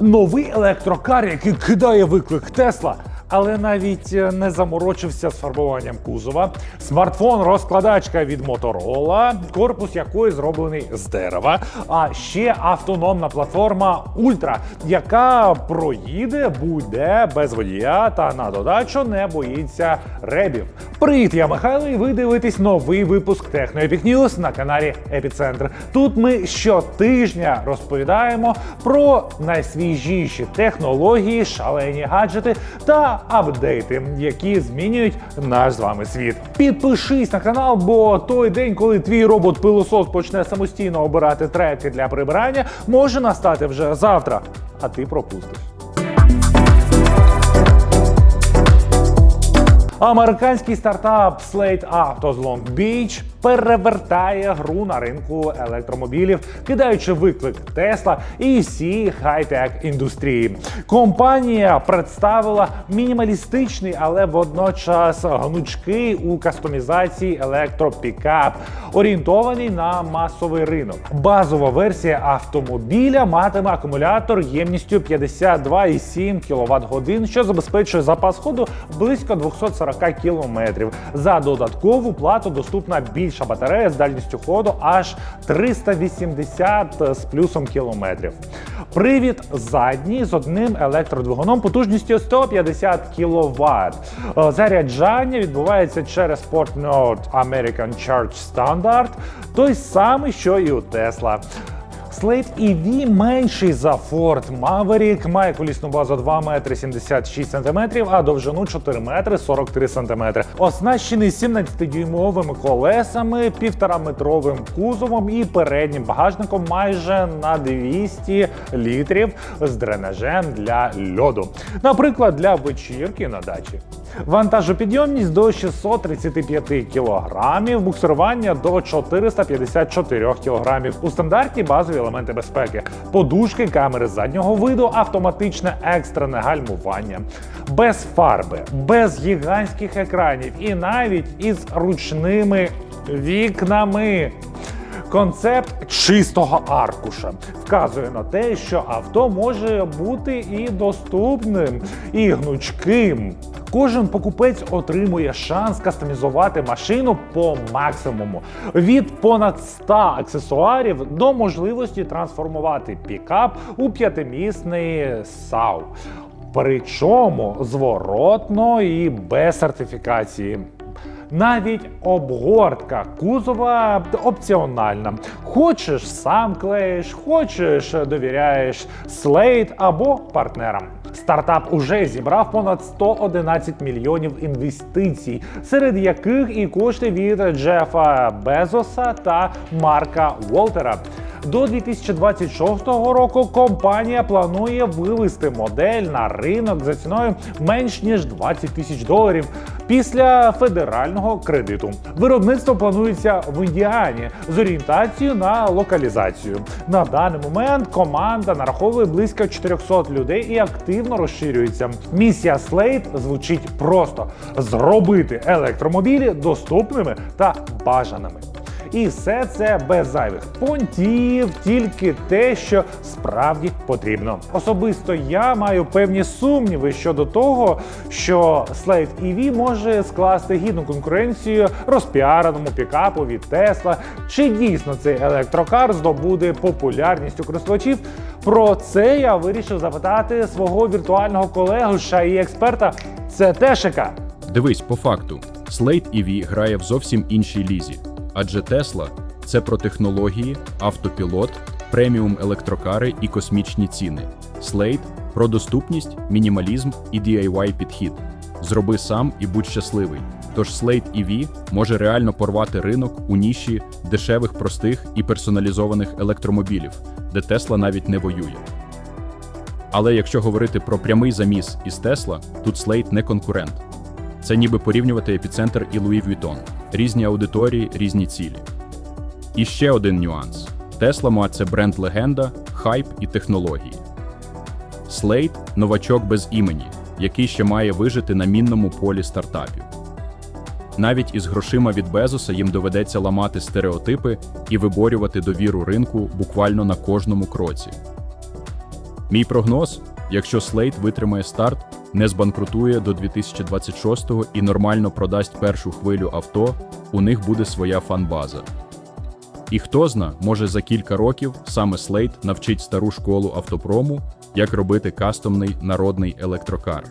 Новий електрокар, який кидає виклик Тесла, але навіть е, не заморочився з фарбуванням кузова. Смартфон розкладачка від Motorola, корпус якої зроблений з дерева. А ще автономна платформа Ультра, яка проїде будь-де без водія та на додачу не боїться ребів. Привіт, я Михайло, і ви дивитесь новий випуск Epic News на каналі Епіцентр. Тут ми щотижня розповідаємо про найсвіжіші технології, шалені гаджети та апдейти, які змінюють наш з вами світ. Підпишись на канал, бо той день, коли твій робот-пилосос почне самостійно обирати треки для прибирання, може настати вже завтра, а ти пропустиш. Американський стартап Slate Auto з Long Beach перевертає гру на ринку електромобілів, кидаючи виклик Тесла і всі хай-тек індустрії. Компанія представила мінімалістичний, але водночас гнучкий у кастомізації електропікап, орієнтований на масовий ринок. Базова версія автомобіля матиме акумулятор ємністю 52,7 кВт годин, що забезпечує запас ходу близько 240 км. За додаткову плату доступна більша батарея з дальністю ходу аж 380 з плюсом кілометрів. Привід задній з одним електродвигуном потужністю 150 кВт. Заряджання відбувається через Node American Charge Standard, той самий, що і у Tesla. Slate EV менший за Ford Maverick, має колісну базу 2 метри 76 сантиметрів, а довжину 4 метри 43 сантиметри. Оснащений 17-дюймовими колесами, 1,5-метровим кузовом і переднім багажником майже на 200 літрів з дренажем для льоду. Наприклад, для вечірки на дачі. Вантажопідйомність до 635 кг, буксирування до 454 кг. У стандарті базові елементи безпеки, подушки, камери заднього виду, автоматичне екстрене гальмування, без фарби, без гігантських екранів і навіть із ручними вікнами. Концепт чистого аркуша вказує на те, що авто може бути і доступним, і гнучким. Кожен покупець отримує шанс кастомізувати машину по максимуму від понад 100 аксесуарів до можливості трансформувати пікап у п'ятимісний САУ. Причому зворотно і без сертифікації. Навіть обгортка кузова опціональна. Хочеш сам клеїш, хочеш довіряєш Slate або партнерам. Стартап уже зібрав понад 111 мільйонів інвестицій, серед яких і кошти від Джефа Безоса та Марка Волтера. До 2026 року компанія планує вивести модель на ринок за ціною менш ніж 20 тисяч доларів після федерального кредиту. Виробництво планується в Індіані з орієнтацією на локалізацію. На даний момент команда нараховує близько 400 людей і активно розширюється. Місія Slate звучить просто зробити електромобілі доступними та бажаними. І все це без зайвих понтів, тільки те, що справді потрібно. Особисто я маю певні сумніви щодо того, що Slate EV може скласти гідну конкуренцію розпіареному пікапу від Tesla. Чи дійсно цей електрокар здобуде популярність у користувачів? Про це я вирішив запитати свого віртуального колегу шаї експерта. Це Тешика. Дивись, по факту, Slate EV грає в зовсім іншій лізі, адже Tesla – це про технології, автопілот, преміум електрокари і космічні ціни. Slate – про доступність, мінімалізм і DIY підхід. Зроби сам і будь щасливий. Тож Slate EV може реально порвати ринок у ніші дешевих, простих і персоналізованих електромобілів, де Tesla навіть не воює. Але якщо говорити про прямий заміс із Tesla, тут Slate не конкурент. Це ніби порівнювати епіцентр і Louis Vuitton. Різні аудиторії, різні цілі. І ще один нюанс: Tesla – це бренд легенда, хайп і технології. Slate – новачок без імені, який ще має вижити на мінному полі стартапів. Навіть із грошима від Безоса їм доведеться ламати стереотипи і виборювати довіру ринку буквально на кожному кроці. Мій прогноз: якщо Slate витримає старт, не збанкрутує до 2026-го і нормально продасть першу хвилю авто, у них буде своя фанбаза. І хто зна, може за кілька років саме Slate навчить стару школу автопрому, як робити кастомний народний електрокар.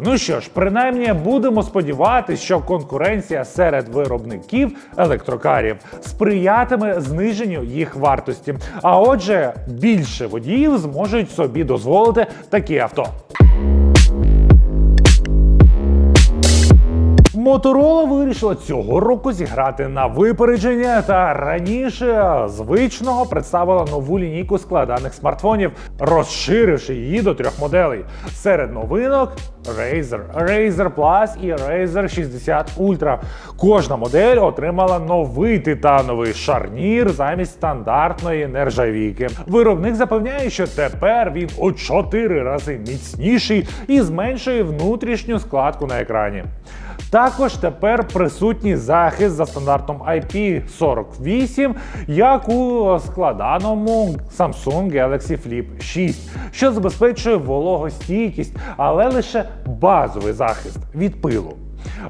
Ну що ж, принаймні будемо сподіватися, що конкуренція серед виробників електрокарів сприятиме зниженню їх вартості. А отже, більше водіїв зможуть собі дозволити такі авто. Моторола вирішила цього року зіграти на випередження та раніше звичного представила нову лінійку складаних смартфонів, розширивши її до трьох моделей. Серед новинок Razer, Razer Plus і Razer 60 Ultra. Кожна модель отримала новий титановий шарнір замість стандартної нержавійки. Виробник запевняє, що тепер він у 4 рази міцніший і зменшує внутрішню складку на екрані. Також тепер присутній захист за стандартом IP48, як у складаному Samsung Galaxy Flip 6, що забезпечує вологостійкість, але лише базовий захист від пилу.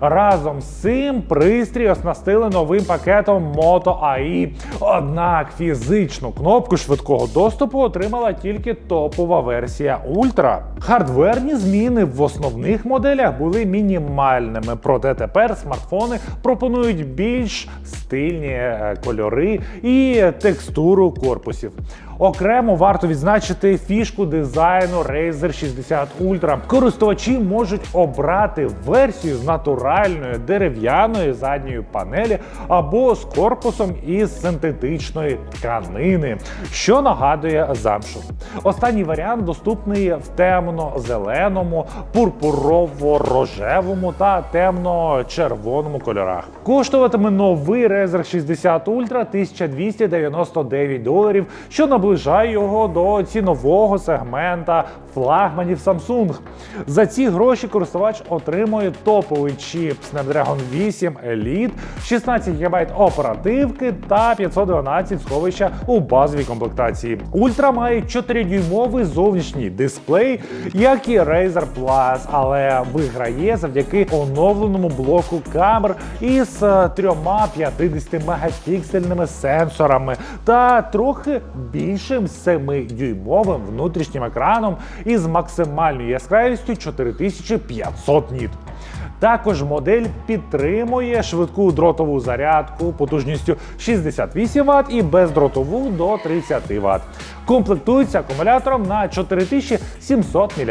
Разом з цим пристрій оснастили новим пакетом Moto AI. Однак фізичну кнопку швидкого доступу отримала тільки топова версія Ultra. Хардверні зміни в основних моделях були мінімальними, проте тепер смартфони пропонують більш стильні е, кольори і текстуру корпусів. Окремо варто відзначити фішку дизайну Razer 60 Ultra. Користувачі можуть обрати версію з натуральної дерев'яної задньої панелі або з корпусом із синтетичної тканини, що нагадує замшу. Останній варіант доступний в темно-зеленому, пурпурово-рожевому та темно-червоному кольорах. Коштуватиме новий Razer 60 Ultra 1299 доларів, що наближає його до цінового сегмента флагманів Samsung. За ці гроші користувач отримує топовий чіп Snapdragon 8 Elite, 16 ГБ оперативки та 512 сховища у базовій комплектації. Ультра має 4-дюймовий зовнішній дисплей, як і Razer Plus, але виграє завдяки оновленому блоку камер із е, трьома 50 мегапіксельними сенсорами та трохи більшим 7-дюймовим внутрішнім екраном із максимальною яскравістю 4500 ніт. Також модель підтримує швидку дротову зарядку потужністю 68 Вт і бездротову до 30 Вт. Комплектується акумулятором на 4700 мАч.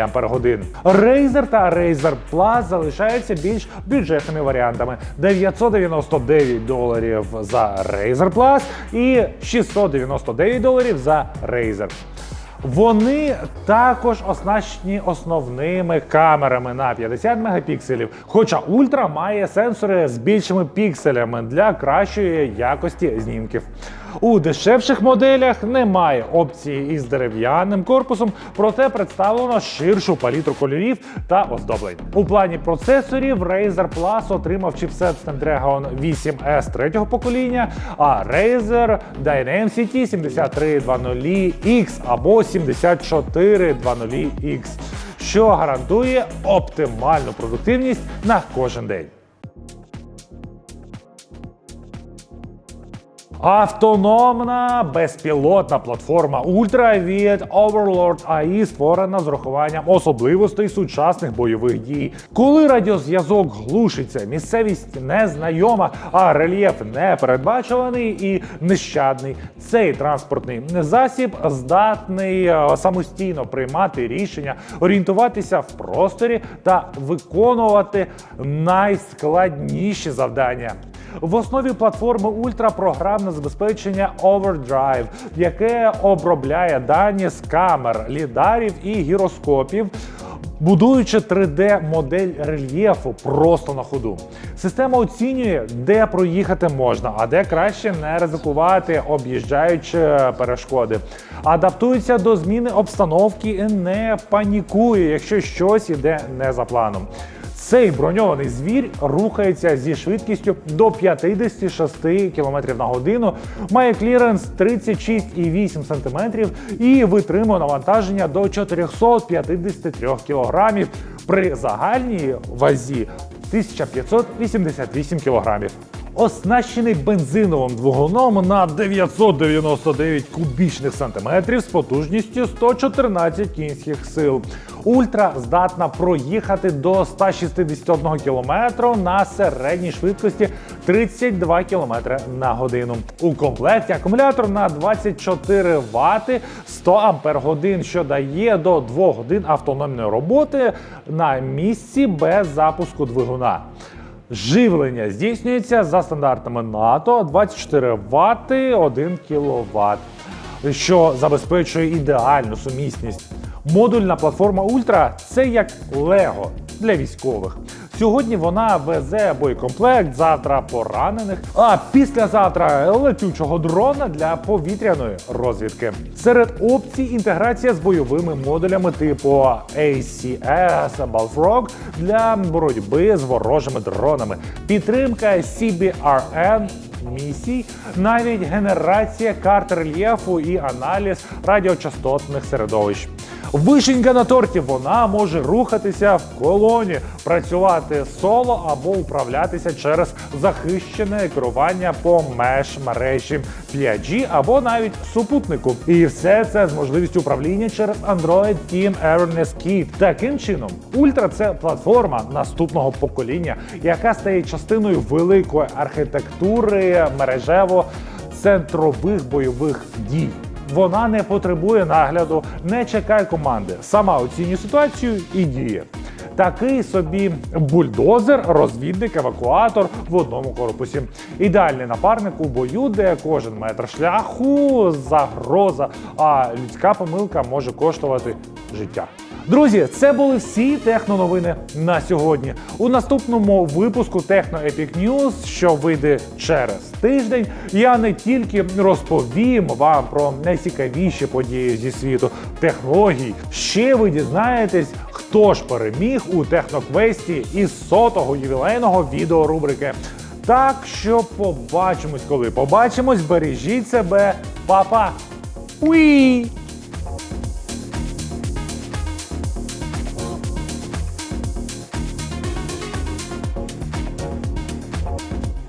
Razer та Razer Plus залишаються більш бюджетними варіантами: 999 доларів за Razer Plus і 699 доларів за Razer. Вони також оснащені основними камерами на 50 мегапікселів, хоча Ультра має сенсори з більшими пікселями для кращої якості знімків. У дешевших моделях немає опції із дерев'яним корпусом, проте представлено ширшу палітру кольорів та оздоблень. У плані процесорів Razer Plus отримав чіпсет Snapdragon 8S третього покоління, а Razer Dimensity 7320X або 7420X, що гарантує оптимальну продуктивність на кожен день. Автономна безпілотна платформа Ultra від Overlord AI створена з урахуванням особливостей сучасних бойових дій. Коли радіозв'язок глушиться, місцевість незнайома, а рельєф непередбачуваний і нещадний. Цей транспортний засіб здатний е, самостійно приймати рішення, орієнтуватися в просторі та виконувати найскладніші завдання. В основі платформи Ultra програмне забезпечення Overdrive, яке обробляє дані з камер, лідарів і гіроскопів. Будуючи 3D-модель рельєфу просто на ходу, система оцінює, де проїхати можна, а де краще не ризикувати, об'їжджаючи перешкоди. Адаптується до зміни обстановки і не панікує, якщо щось іде не за планом. Цей броньований звір рухається зі швидкістю до 56 км на годину, має кліренс 36,8 см і витримує навантаження до 453 кг при загальній вазі 1588 кг. Оснащений бензиновим двигуном на 999 кубічних сантиметрів з потужністю 114 кінських сил. Ультра здатна проїхати до 161 км на середній швидкості 32 км на годину. У комплекті акумулятор на 24 Вт 100 Ампер годин, що дає до 2 годин автономної роботи на місці без запуску двигуна. Живлення здійснюється за стандартами НАТО 24 Вт 1 кВт, що забезпечує ідеальну сумісність. Модульна платформа Ультра це як Лего для військових. Сьогодні вона везе боєкомплект, завтра поранених, а післязавтра летючого дрона для повітряної розвідки. Серед опцій інтеграція з бойовими модулями типу ACS Bullfrog для боротьби з ворожими дронами, підтримка CBRN місій, навіть генерація карт рельєфу і аналіз радіочастотних середовищ. Вишенька на торті вона може рухатися в колоні, працювати соло або управлятися через захищене керування по меш мережі 5G або навіть супутнику. І все це з можливістю управління через Android Team Awareness Kit. Таким чином, Ультра це платформа наступного покоління, яка стає частиною великої архітектури мережево центрових бойових дій. Вона не потребує нагляду, не чекає команди. Сама оцінює ситуацію і діє. Такий собі бульдозер, розвідник, евакуатор в одному корпусі. Ідеальний напарник у бою, де кожен метр шляху загроза, а людська помилка може коштувати життя. Друзі, це були всі техноновини на сьогодні. У наступному випуску Техно Epic News, що вийде через тиждень, я не тільки розповім вам про найцікавіші події зі світу технологій. Ще ви дізнаєтесь, хто ж переміг у техноквесті із сотого ювілейного відеорубрики. Так що побачимось, коли побачимось. Бережіть себе, Па-па! Уі!